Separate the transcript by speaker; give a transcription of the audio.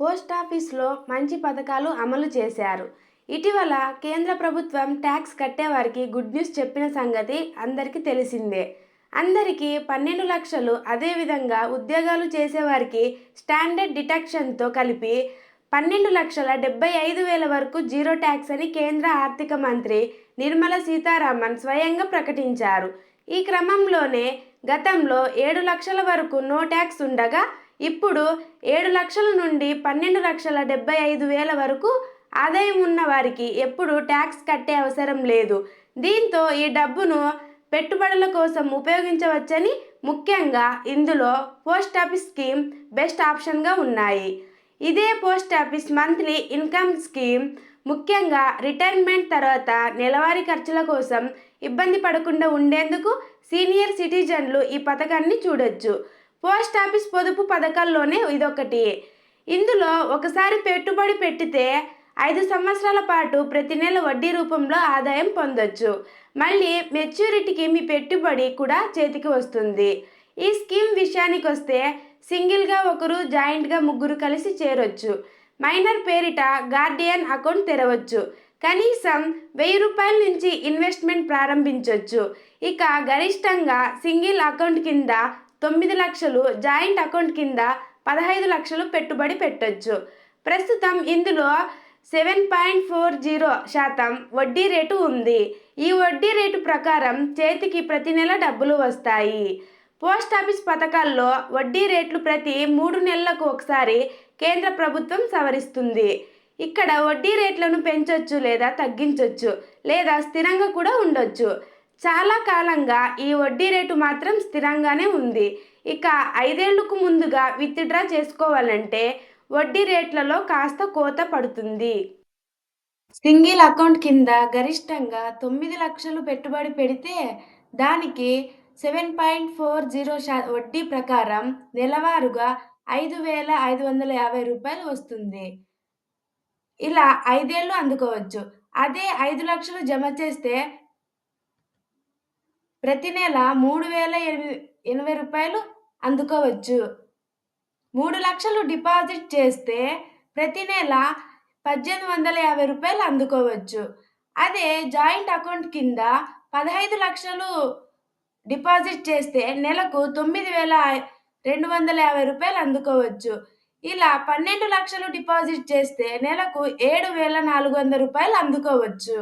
Speaker 1: పోస్టాఫీస్లో మంచి పథకాలు అమలు చేశారు. ఇటీవల కేంద్ర ప్రభుత్వం ట్యాక్స్ కట్టేవారికి గుడ్ న్యూస్ చెప్పిన సంగతి అందరికీ తెలిసిందే. అందరికీ పన్నెండు లక్షలు అదేవిధంగా ఉద్యోగాలు చేసేవారికి స్టాండర్డ్ డిటక్షన్తో కలిపి పన్నెండు లక్షల డెబ్బై ఐదు వేల వరకు జీరో ట్యాక్స్ అని కేంద్ర ఆర్థిక మంత్రి నిర్మల సీతారామన్ స్వయంగా ప్రకటించారు. ఈ క్రమంలోనే గతంలో ఏడు లక్షల వరకు నో ట్యాక్స్ ఉండగా ఇప్పుడు ఏడు లక్షల నుండి పన్నెండు లక్షల డెబ్బై ఐదు వేల వరకు ఆదాయం ఉన్న వారికి ఎప్పుడు ట్యాక్స్ కట్టే అవసరం లేదు. దీంతో ఈ డబ్బును పెట్టుబడుల కోసం ఉపయోగించవచ్చని ముఖ్యంగా ఇందులో పోస్ట్ ఆఫీస్ స్కీమ్ బెస్ట్ ఆప్షన్గా ఉన్నాయి. ఇదే post office monthly income scheme ముఖ్యంగా రిటైర్మెంట్ తర్వాత నెలవారీ ఖర్చుల కోసం ఇబ్బంది పడకుండా ఉండేందుకు సీనియర్ సిటిజన్లు ఈ పథకాన్ని చూడొచ్చు. పోస్ట్ ఆఫీస్ పొదుపు పథకాల్లోనే ఇదొకటి. ఇందులో ఒకసారి పెట్టుబడి పెట్టితే ఐదు సంవత్సరాల పాటు ప్రతి నెల వడ్డీ రూపంలో ఆదాయం పొందొచ్చు. మళ్ళీ మెచ్యూరిటీకి మీ పెట్టుబడి కూడా చేతికి వస్తుంది. ఈ స్కీమ్ విషయానికి వస్తే సింగిల్గా ఒకరు జాయింట్గా ముగ్గురు కలిసి చేరొచ్చు. మైనర్ పేరిట గార్డియన్ అకౌంట్ తెరవచ్చు. కనీసం వెయ్యి రూపాయల నుంచి ఇన్వెస్ట్మెంట్ ప్రారంభించవచ్చు ఇక గరిష్టంగా సింగిల్ అకౌంట్ కింద తొమ్మిది లక్షలు జాయింట్ అకౌంట్ కింద పదహైదు లక్షలు పెట్టుబడి పెట్టొచ్చు. ప్రస్తుతం ఇందులో సెవెన్ పాయింట్ ఫోర్ జీరో శాతం వడ్డీ రేటు ఉంది. ఈ వడ్డీ రేటు ప్రకారం చేతికి ప్రతి నెల డబ్బులు వస్తాయి. పోస్ట్ ఆఫీస్ పథకాల్లో వడ్డీ రేట్లు ప్రతి మూడు నెలలకు ఒకసారి కేంద్ర ప్రభుత్వం సవరిస్తుంది. ఇక్కడ వడ్డీ రేట్లను పెంచొచ్చు లేదా తగ్గించవచ్చు లేదా స్థిరంగా కూడా ఉండొచ్చు. చాలా కాలంగా ఈ వడ్డీ రేటు మాత్రం స్థిరంగానే ఉంది. ఇక ఐదేళ్ళకు ముందుగా విత్డ్రా చేసుకోవాలంటే వడ్డీ రేట్లలో కాస్త కోత పడుతుంది. సింగిల్ అకౌంట్ కింద గరిష్టంగా తొమ్మిది లక్షలు పెట్టుబడి పెడితే దానికి సెవెన్ పాయింట్ ఫోర్ జీరో శా వడ్డీ ప్రకారం నెలవారుగా ఐదు వేల ఐదు వందల యాభై రూపాయలు వస్తుంది. ఇలా ఐదేళ్ళు అందుకోవచ్చు. అదే ఐదు లక్షలు జమ చేస్తే ప్రతి నెల మూడు వేల ఎనిమిది ఎనభై రూపాయలు అందుకోవచ్చు. మూడు లక్షలు డిపాజిట్ చేస్తే ప్రతి నెల పద్దెనిమిది వందల యాభై రూపాయలు అందుకోవచ్చు. అదే జాయింట్ అకౌంట్ కింద పదహైదు లక్షలు డిపాజిట్ చేస్తే నెలకు తొమ్మిది వేల రెండు వందల యాభై రూపాయలు అందుకోవచ్చు. ఇలా పన్నెండు లక్షలు డిపాజిట్ చేస్తే నెలకు ఏడు వేల నాలుగు వందల రూపాయలు అందుకోవచ్చు.